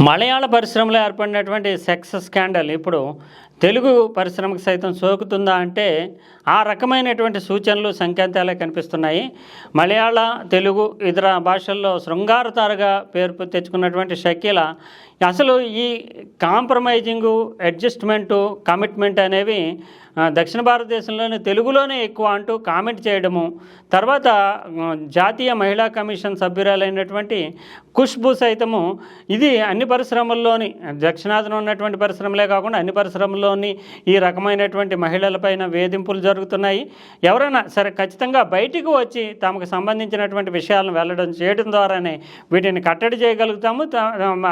మలయాళ పరిశ్రమలో ఏర్పడినటువంటి sex scandal. ఇప్పుడు తెలుగు పరిశ్రమకు సైతం సోకుతుందా అంటే ఆ రకమైనటువంటి సూచనలు సంకేతాలే కనిపిస్తున్నాయి. మలయాళ తెలుగు ఇతర భాషల్లో శృంగారతారగా పేరు తెచ్చుకున్నటువంటి షకీల అసలు ఈ కాంప్రమైజింగు అడ్జస్ట్మెంటు కమిట్మెంట్ అనేవి దక్షిణ భారతదేశంలోనే తెలుగులోనే ఎక్కువ అంటూ కామెంట్ చేయడము తర్వాత జాతీయ మహిళా కమిషన్ సభ్యురాలైనటువంటి ఖుష్బు సైతము ఇది అన్ని పరిశ్రమల్లోని దక్షిణాదిన ఉన్నటువంటి పరిశ్రమలే కాకుండా అన్ని పరిశ్రమల్లోని ఈ రకమైనటువంటి మహిళలపైన వేధింపులు జరుగుతున్నాయి. ఎవరైనా సరే ఖచ్చితంగా బయటికి వచ్చి తమకు సంబంధించినటువంటి విషయాలను వెల్లడం చేయడం ద్వారానే వీటిని కట్టడి చేయగలుగుతాము. త-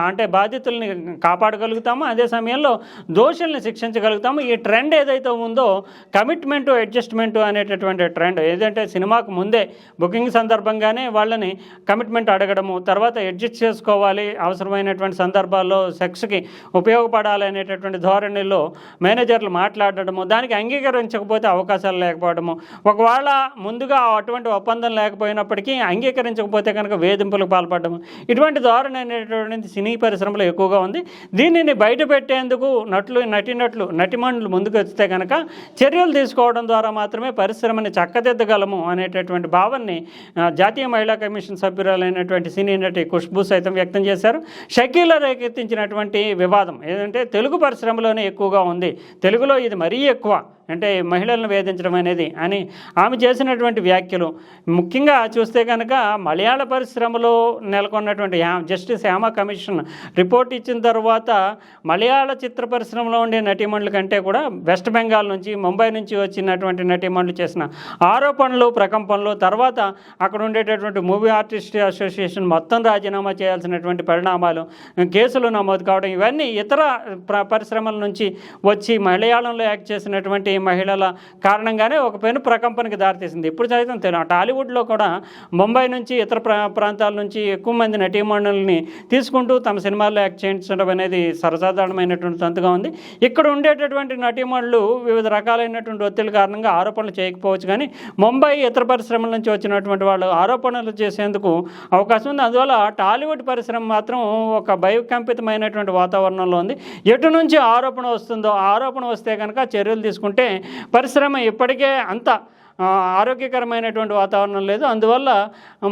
అంటే బాధితుల్ని కాపాడగలుగుతాము. అదే సమయంలో దోషుల్ని శిక్షించగలుగుతాము. ఈ ట్రెండ్ ఏదైతే ఉందో కమిట్మెంటు అడ్జస్ట్మెంటు అనేటటువంటి ట్రెండ్ ఏదంటే సినిమాకు ముందే బుకింగ్ సందర్భంగానే వాళ్ళని కమిట్మెంట్ అడగడము తర్వాత అడ్జస్ట్ చేసుకోవాలి. అవసరమైనటువంటి సందర్భాల్లో సెక్స్కి ఉపయోగపడాలి అనేటటువంటి ధోరణిలో మేనేజర్లు మాట్లాడడము దానికి అంగీకరించకపోతే అవకాశాలు లేకపోవడము ఒకవేళ ముందుగా అటువంటి ఒప్పందం లేకపోయినప్పటికీ అంగీకరించకపోతే కనుక వేధింపులకు పాల్పడము ఇటువంటి ధోరణి అనేటటువంటి సినీ పరిశ్రమలో ఎక్కువగా ఉంది. దీనిని బయట పెట్టేందుకు నటులు నటినట్లు నటిమణులు ముందుకు వస్తే కనుక చర్యలు తీసుకోవడం ద్వారా మాత్రమే పరిశ్రమని చక్కదిద్దగలము అనేటటువంటి భావాన్ని జాతీయ మహిళా కమిషన్ సభ్యురాలైనటువంటి సినీ నటి ఖుష్బు సైతం వ్యక్తం చేశారు. షకీల రేకెత్తించినటువంటి వివాదం ఏదంటే తెలుగు పరిశ్రమలోనే ఎక్కువగా ఉంది. తెలుగులో ఇది మరీ ఎక్కువ. అంటే మహిళలను వేధించడం అనేది అని ఆమె చేసినటువంటి వ్యాఖ్యలు. ముఖ్యంగా చూస్తే కనుక మలయాళ పరిశ్రమలో నెలకొన్నటువంటి యా- జస్టిస్ హేమ కమిషన్ రిపోర్ట్ ఇచ్చిన తర్వాత మలయాళ చిత్ర పరిశ్రమలో ఉండే నటీమణుల కంటే కూడా వెస్ట్ బెంగాల్ నుంచి ముంబై నుంచి వచ్చినటువంటి నటీమణులు చేసిన ఆరోపణలు ప్రకంపనలు తర్వాత అక్కడ ఉండేటటువంటి మూవీ ఆర్టిస్ట్ అసోసియేషన్ మొత్తం రాజీనామా చేయాల్సినటువంటి పరిణామాలు కేసులు నమోదు కావడం ఇవన్నీ ఇతర ప్ర పరిశ్రమల నుంచి వచ్చి మలయాళంలో యాక్ట్ చేసినటువంటి మహిళల కారణంగానే ఒక పెను ప్రకంపనకి దారితీసింది. ఇప్పుడు సైతం తెలియదు. టాలీవుడ్లో కూడా ముంబై నుంచి ఇతర ప్రా ప్రాంతాల నుంచి ఎక్కువ మంది నటీమణుల్ని తీసుకుంటూ తమ సినిమాల్లో యాక్ట్ చేయించడం అనేది సర్వసాధారణమైనటువంటి తంతుగా ఉంది. ఇక్కడ ఉండేటటువంటి నటీమణులు వివిధ రకాలైనటువంటి ఒత్తిడి కారణంగా ఆరోపణలు చేయకపోవచ్చు కానీ ముంబై ఇతర పరిశ్రమల నుంచి వచ్చినటువంటి వాళ్ళు ఆరోపణలు చేసేందుకు అవకాశం ఉంది. అందువల్ల టాలీవుడ్ పరిశ్రమ మాత్రం ఒక భయకంపితమైనటువంటి వాతావరణంలో ఉంది. ఎటు నుంచి ఆరోపణ వస్తుందో ఆరోపణ వస్తే కనుక చర్యలు తీసుకుంటే పరిశ్రమ ఇప్పటికే అంత ఆరోగ్యకరమైనటువంటి వాతావరణం లేదు. అందువల్ల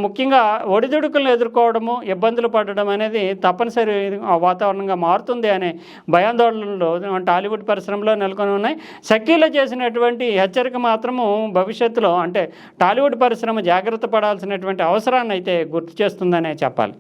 ముఖ్యంగా ఒడిదుడుకులను ఎదుర్కోవడము ఇబ్బందులు పడడం అనేది తప్పనిసరి వాతావరణంగా మారుతుంది అనే భయాందోళనలు టాలీవుడ్ పరిశ్రమలో నెలకొని ఉన్నాయి. షకీల చేసినటువంటి హెచ్చరిక మాత్రము భవిష్యత్తులో అంటే టాలీవుడ్ పరిశ్రమ జాగ్రత్త పడాల్సినటువంటి అవసరాన్ని అయితే గుర్తు చేస్తుందనే చెప్పాలి.